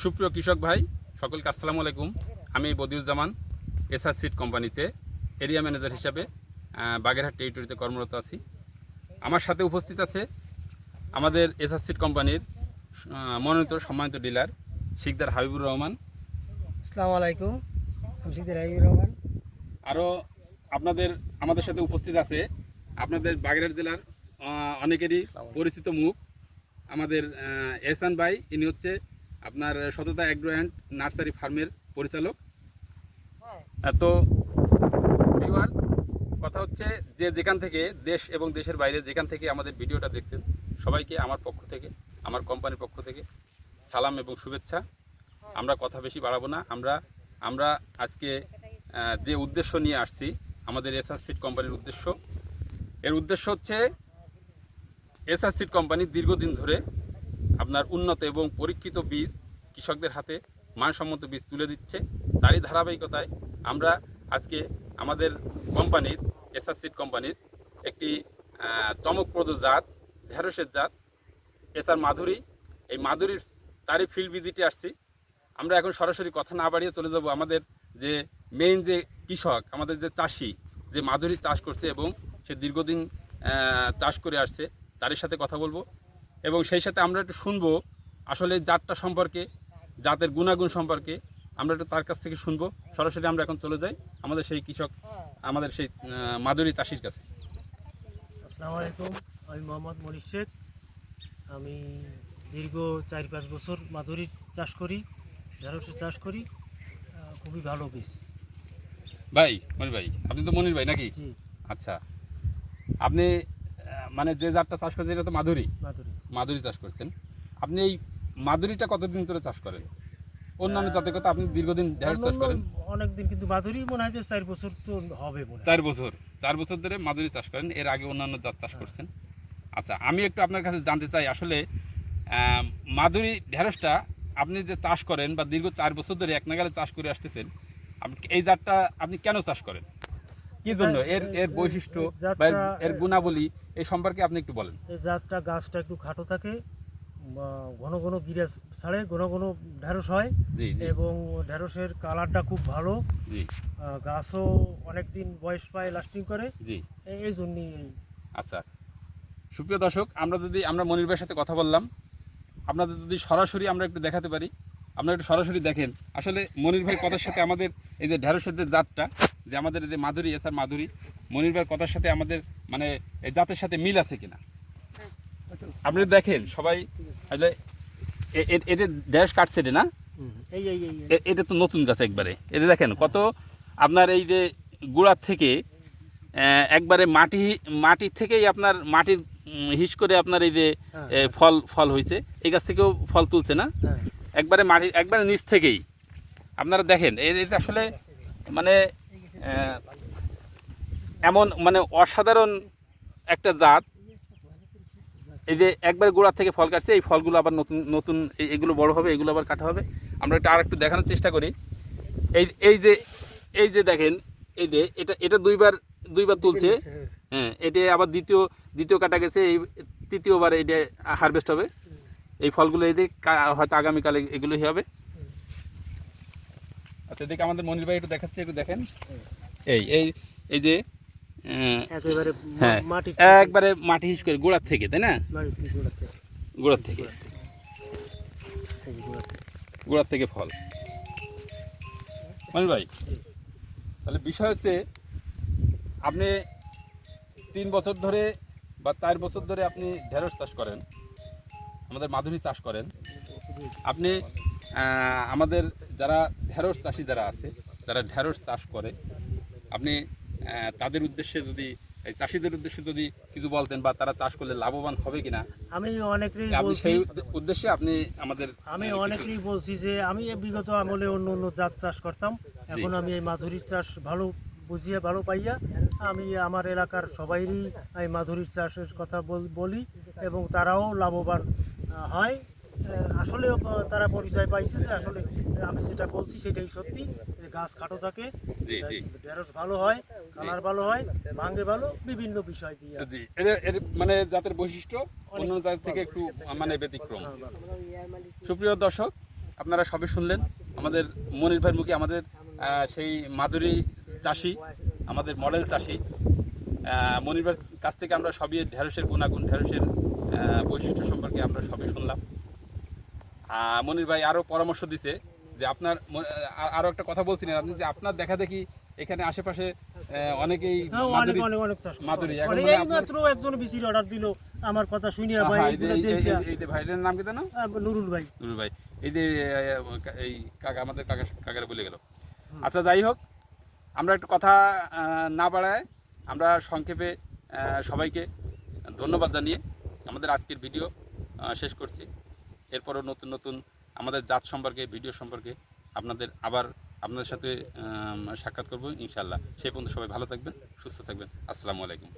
সুপ্রিয় কৃষক ভাই সকলকে আসসালামু আলাইকুম। আমি বদিউজ্জামান এসআর সিড কোম্পানিতে এরিয়া ম্যানেজার হিসাবে বাগেরহাট টেরিটরিতে কর্মরত আছি। আমার সাথে উপস্থিত আছে আমাদের এসআর সিড কোম্পানির মনোনীত সম্মানিত ডিলার শিকদার হাবিবুর রহমান। আসসালামু আলাইকুম আমি সিদ্দির হাবিবুর রহমান। আরও আপনাদের আমাদের সাথে উপস্থিত আছে আপনাদের বাগেরহাট জেলার অনেকেরই পরিচিত মুখ। আমাদের এহসান ভাই ইনি হচ্ছে আপনার সততা অ্যাগ্রো অ্যান্ড নার্সারি ফার্মের পরিচালক। আহ, তো ভিউয়ার্স কথা হচ্ছে যে যেখান থেকে দেশ এবং দেশের বাইরে যেখান থেকে আমাদের ভিডিওটা দেখছেন সবাইকে আমার পক্ষ থেকে আমার কোম্পানির পক্ষ থেকে সালাম এবং শুভেচ্ছা। আমরা কথা বেশি বাড়াবো না আমরা আমরা আজকে যে উদ্দেশ্য নিয়ে আসছি আমাদের এসআর সিড কোম্পানির উদ্দেশ্য। এর উদ্দেশ্য হচ্ছে এসআর সিড কোম্পানি দীর্ঘদিন ধরে আপনার উন্নত এবং পরীক্ষিত বীজ কৃষকদের হাতে মানসম্মত বীজ তুলে দিচ্ছে। তারই ধারাবাহিকতায় আমরা আজকে আমাদের কোম্পানির এসআর সিড কোম্পানির একটি চমকপ্রদ জাত, ঢেঁড়সের জাত এসআর মাধুরী। এই মাধুরীর তারই ফিল্ড ভিজিটে আসছি। আমরা এখন সরাসরি কথা না বাড়িয়ে চলে যাব আমাদের যে মেইন যে কৃষক, আমাদের যে চাষি, যে মাধুরী চাষ করছে এবং সে দীর্ঘদিন চাষ করে আসছে তার সাথে কথা বলব। এবং সেই সাথে আমরা একটু শুনব আসলে জাতটা সম্পর্কে জাতের গুণাগুণ সম্পর্কে আমরা একটু তার কাছ থেকে শুনব। সরাসরি আমরা এখন চলে যাই আমাদের সেই কৃষক আমাদের সেই মাধুরী চাষির কাছে। আসসালামু আলাইকুম আমি মোহাম্মদ মনির শেখ। আমি দীর্ঘ চার পাঁচ বছর মাধুরী চাষ করি ঢেঁড়সের চাষ করি খুবই ভালো বীজ। ভাই মনির ভাই আপনি তো মনির ভাই নাকি? আচ্ছা আপনি মানে যে জাতটা চাষ করছেন এটা তো মাধুরী মাধুরী মাধুরী চাষ করছেন। আপনি এই মাধুরীটা কতদিন ধরে চাষ করেন? অন্যান্য জাতের কথা আপনি দীর্ঘদিন ঢেঁড়স চাষ করেন। অনেকদিন কিন্তু মাধুরী মনে হয় যে চার বছর তো হবে চার বছর। চার বছর ধরে মাধুরী চাষ করেন এর আগে অন্যান্য জাত চাষ করছেন। আচ্ছা আমি একটু আপনার কাছে জানতে চাই আসলে মাধুরী ঢেঁড়সটা আপনি যে চাষ করেন বা দীর্ঘ চার বছর ধরে এক নাগালে চাষ করে আসতেছেন আপনি এই জাতটা আপনি কেন চাষ করেন? কি জন্য? এর এর বৈশিষ্ট্য বা এর- গুণাবলী এই সম্পর্কে আপনি একটু বলেন। এই জাতটা গাছটা একটু খাটো থাকে ঘন ঘন গিরে ছাড়ে ঘন ঘন ঢেঁড়স হয় এবং ঢেঁড়সের কালারটা খুব ভালো। জি। গাছও অনেক দিন বয়স পায় লাস্টিং করে। জি। এই- জন্যই আচ্ছা। সুপ্রিয় দর্শক আমরা যদি আমরা মনির ভাইয়ের সাথে কথা বললাম আপনাদের যদি সরাসরি আমরা একটু দেখাতে পারি আপনারা একটু সরাসরি দেখেন। আসলে মনির ভাই কথার সাথে আমাদের এই যে ঢেঁড়সের যে জাতটা যে আমাদের এই যে মাধুরী এসার মাধুরী মনির ভাইয়ের কথার সাথে আমাদের মানে এই জাতের সাথে মিল আছে কিনা? আপনি দেখেন সবাই আসলে এটা ঢেঁড়স কাটছে না? এটা তো নতুন গাছ একবারে। এটা দেখেন কত আপনার এই যে গোড়ার থেকে একবারে মাটি মাটির থেকেই আপনার মাটির হিস করে আপনার এই যে হ্যাঁ, ফল ফল হয়েছে এই গাছ থেকেও ফল তুলছে না? হ্যাঁ। একবারে মাটি একবারে নিচ থেকেই। আপনারা দেখেন এটা আসলে মানে এমন মানে অসাধারণ একটা জাত। এই যে একবার গোড়ার থেকে ফল কাটছে এই ফলগুলো আবার নতুন নতুন এই- এগুলো বড় হবে এগুলো আবার কাটা হবে। আমরা এটা আর একটু দেখানোর চেষ্টা করি। এই এই যে এই যে দেখেন এই যে এটা এটা দুইবার দুইবার তুলছে। হ্যাঁ। এটা আবার দ্বিতীয় দ্বিতীয় কাটা গেছে এই তৃতীয়বার এটা হারভেস্ট হবে। এই ফলগুলো এই হয়তো আগামীকালে এগুলোই হবে। আচ্ছা এদিকে আমাদের মনির ভাই একটু দেখাচ্ছে একটু দেখেন। এই এই এই যে হ্যাঁ। মাটি একবারে মাটি হিস করে গোড়ার থেকে তাই না? গোড়ার থেকে। গোড়ার থেকে। ফল। মনির ভাই তাহলে বিষয় হচ্ছে আপনি তিন বছর ধরে বা চার বছর ধরে আপনি ঢেঁড়স চাষ করেন আমাদের মাধুরী চাষ করেন। আপনি আমাদের যারা ঢেঁড়স চাষি যারা আছে যারা ঢেঁড়স চাষ করে আপনি তাদের উদ্দেশ্যে যদি এই চাষিদের উদ্দেশ্যে যদি কিছু বলতেন বা তারা চাষ করলে লাভবান হবে কিনা? আমি অনেকেই বলছি। সেই উদ্দেশ্যে আপনি আমাদের আমি অনেকেই বলছি যে আমি বিগত আমলে অন্য অন্য জাত চাষ করতাম। এখন আমি এই মাধুরীর চাষ ভালো বুঝিয়ে ভালো পাইয়া আমি আমার এলাকার সবাইরই এই মাধুরীর চাষের কথা বল- এবং তারাও লাভবান হয়। আসলেও তারা পরিচয় পাইছে যে আসলে আমি যেটা বলছি সেটাই সত্যি। যে গাছ খাটো থাকে ঢেঁড়স ভালো হয় কালার ভালো হয় ভাঙ্গে ভালো বিভিন্ন বিষয় দিয়ে। জি এটা এর মানে জাতের বৈশিষ্ট্য অন্য জাতের থেকে একটু মানে ব্যতিক্রম। হ্যাঁ, সুপ্রিয় দর্শক আপনারা সবই শুনলেন। আমাদের মনির ভাইয়ের মুখে আমাদের সেই মাধুরী চাষি আমাদের মডেল চাষি মনির ভাইয়ের কাছ থেকে আমরা সবই ঢেঁড়সের গুণাগুণ ঢেঁড়সের বৈশিষ্ট্য সম্পর্কে আমরা সবই শুনলাম। মনির ভাই আরও পরামর্শ দিছে যে আপনার আরও একটা কথা বলছিলেন আপনি যে আপনার দেখা দেখি এখানে আশেপাশে অনেকেই হ্যাঁ, মাধুরী মানে মাত্র একজন বিসির অর্ডার দিল আমার কথা শুনিয়া ভাই এই যে- ভাইটার নাম কি জানো নুরুল ভাই। নুরুল ভাই। এই যে এই কাকা আমাদের কাকা কাকারে বলে গেল। আচ্ছা যাই হোক আমরা একটু কথা না বাড়ায় আমরা সংক্ষেপে সবাইকে ধন্যবাদ জানিয়ে আমাদের আজকের ভিডিও শেষ করছি। এরপরও নতুন নতুন আমাদের জাত সম্পর্কে, ভিডিও সম্পর্কে আপনাদের আবার আপনাদের সাথে সাক্ষাৎ করব ইনশাল্লাহ সেই পর্যন্ত সবাই ভালো থাকবেন, সুস্থ থাকবেন। আসসালামু আলাইকুম।